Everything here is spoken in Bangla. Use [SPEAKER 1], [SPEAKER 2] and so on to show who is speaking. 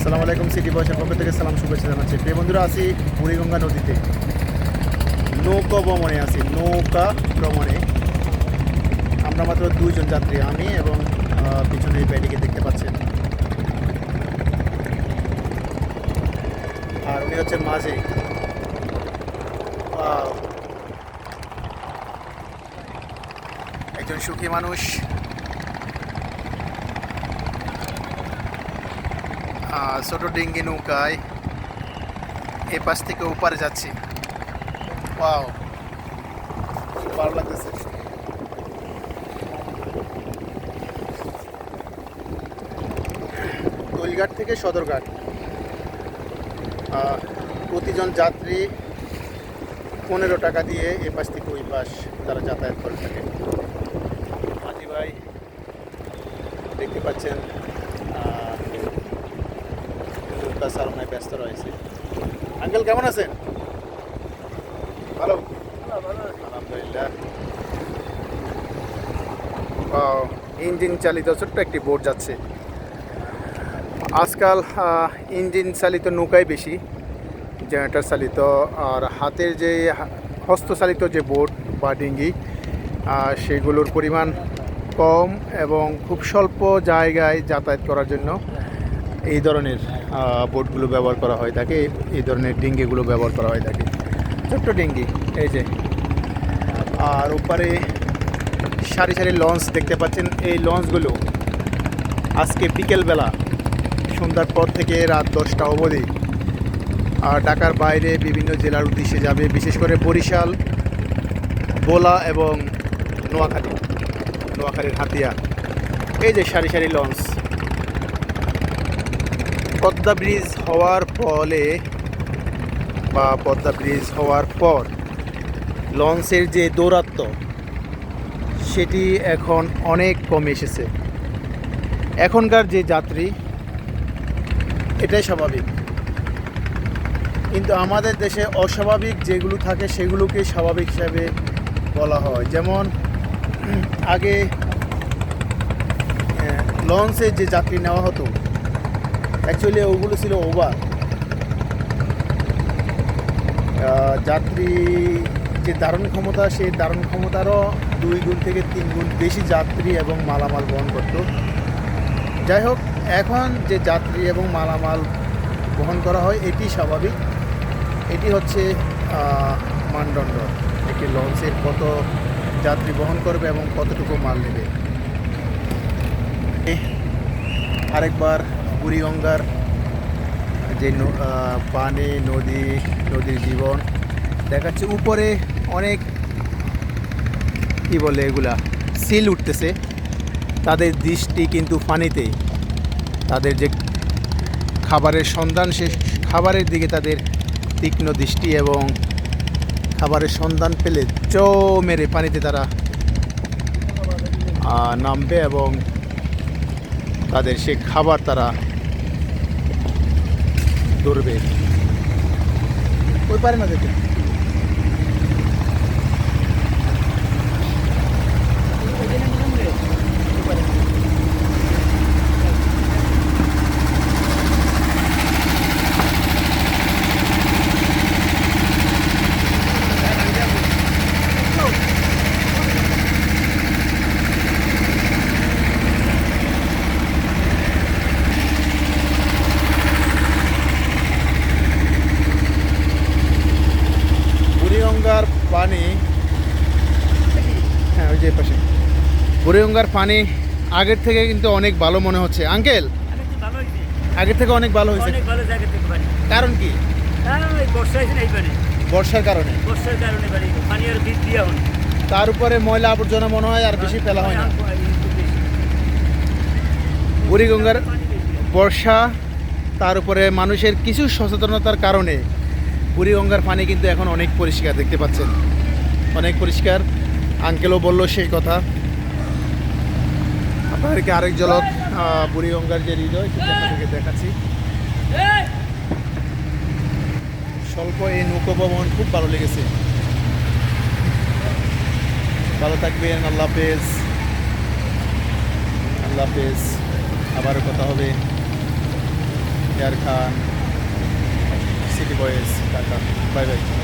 [SPEAKER 1] আসসালামু আলাইকুম সিটি বয়সের পক্ষ থেকে সালাম, শুভেচ্ছা জানাচ্ছি। প্রিয় বন্ধুরা, আছি বুড়িগঙ্গা নদীতে। নৌকা ভ্রমণে আছি, নৌকা ভ্রমণে। আমরা মাত্র দুইজন যাত্রী, আমি এবং পিছনে এই ব্যাটিকে দেখতে পাচ্ছেন। আর উনি হচ্ছেন মাঝে। একজন সুখী মানুষ। ছোট ডিঙ্গি নৌকায় এ পাশ থেকে ওপারে যাচ্ছি। খুব ভালো থেকে সদরঘাট। প্রতিজন যাত্রী পনেরো টাকা দিয়ে এ পাশ থেকে ওই পাশ তারা যাতায়াত করে থাকে। মাঝি ভাই, দেখতে পাচ্ছেন চালনায় ব্যস্ত রয়েছে। আঙ্কেল কেমন আছেন? ভালো। আলহামদুলিল্লাহ। ইঞ্জিন চালিত ছোট্ট একটি বোট যাচ্ছে। আজকাল ইঞ্জিন চালিত নৌকাই বেশি জেনারেটর চালিত আর হাতের যে হস্তচালিত যে বোট বা ডিঙ্গি সেগুলোর পরিমাণ কম এবং খুব স্বল্প জায়গায় যাতায়াত করার জন্য এই ধরনের বোটগুলো ব্যবহার করা হয় থাকে এই ধরনের ডিঙ্গিগুলো ব্যবহার করা হয় থাকে ছোট্ট ডিঙ্গি, এই যে। আর ওপারে সারি সারি লঞ্চ দেখতে পাচ্ছেন। এই লঞ্চগুলো আজকে বিকেলবেলা, সন্ধ্যার পর থেকে রাত দশটা অবধি। আর ঢাকার বাইরে বিভিন্ন জেলার উদ্দেশ্যে যাবে, বিশেষ করে বরিশাল বোলা এবং নোয়াখালী, নোয়াখালীর হাতিয়া। এই যে সারি সারি লঞ্চ। পদ্মা ব্রিজ হওয়ার ফলে বা পদ্মা ব্রিজ হওয়ার পর লঞ্চের যে দৌরাত্ম সেটি এখন অনেক কমে এসেছে। এখনকার যে যাত্রী, এটাই স্বাভাবিক। কিন্তু আমাদের দেশে অস্বাভাবিক যেগুলো থাকে, সেগুলোকে স্বাভাবিক হিসাবে বলা হয়। যেমন, আগে লঞ্চে যে যাত্রী নেওয়া হতো অ্যাকচুয়ালি ওগুলো ছিল ওভার যাত্রী যে ধারণ ক্ষমতা, সেই ধারণ ক্ষমতারও দুই গুণ থেকে তিন গুণ বেশি যাত্রী এবং মালামাল বহন করত। যাই হোক, এখন যে যাত্রী এবং মালামাল বহন করা হয়, এটি স্বাভাবিক। এটি হচ্ছে মানদণ্ড। একটি লঞ্চের কত যাত্রী বহন করবে এবং কতটুকু মাল নেবে। আরেকবার বুড়িগঙ্গার যে পানি, নদী, নদীর জীবন দেখাচ্ছে। উপরে অনেক কি বলে এগুলা, সিল উঠতেছে। তাদের দৃষ্টি কিন্তু পানিতে তাদের যে খাবারের সন্ধান, সে খাবারের দিকে তাদের তীক্ষ্ণ দৃষ্টি এবং খাবারের সন্ধান পেলে চো মেরে পানিতে তারা নামবে এবং তাদের সে খাবার তারা ধরবে ওই পারে না দেখে বুড়িগঙ্গার পানি হ্যাঁ ওই যে পাশে। বুড়িগঙ্গার পানি আগের থেকে কিন্তু অনেক ভালো মনে হচ্ছে। আঙ্কেল? আগের থেকে অনেক ভালো হয়েছে। কারণ কি? বর্ষার কারণে।
[SPEAKER 2] বর্ষার কারণে পানি পানি আর বীজ
[SPEAKER 1] তার উপরে ময়লা আবর্জনা মনে হয় আর বেশি ফেলা হয় না। বুড়িগঙ্গার বর্ষা তার উপরে মানুষের কিছু সচেতনতার কারণে বুড়িগঙ্গার পানি কিন্তু এখন অনেক পরিষ্কার দেখতে পাচ্ছেন। অনেক পরিষ্কার। আঙ্কেলও বলল সেই কথা। আপনাদেরকে আরেক আহ, বুড়িগঙ্গার যে হৃদয় সেটা আপনাদেরকে দেখাচ্ছি। স্বল্প এই নৌকো ভ্রমণ খুব ভালো লেগেছে। ভালো থাকবেন আল্লাহ হাফেজ। আল্লাহ হাফেজ। আবারও কথা হবে। Air Khan city boys tata. Bye bye.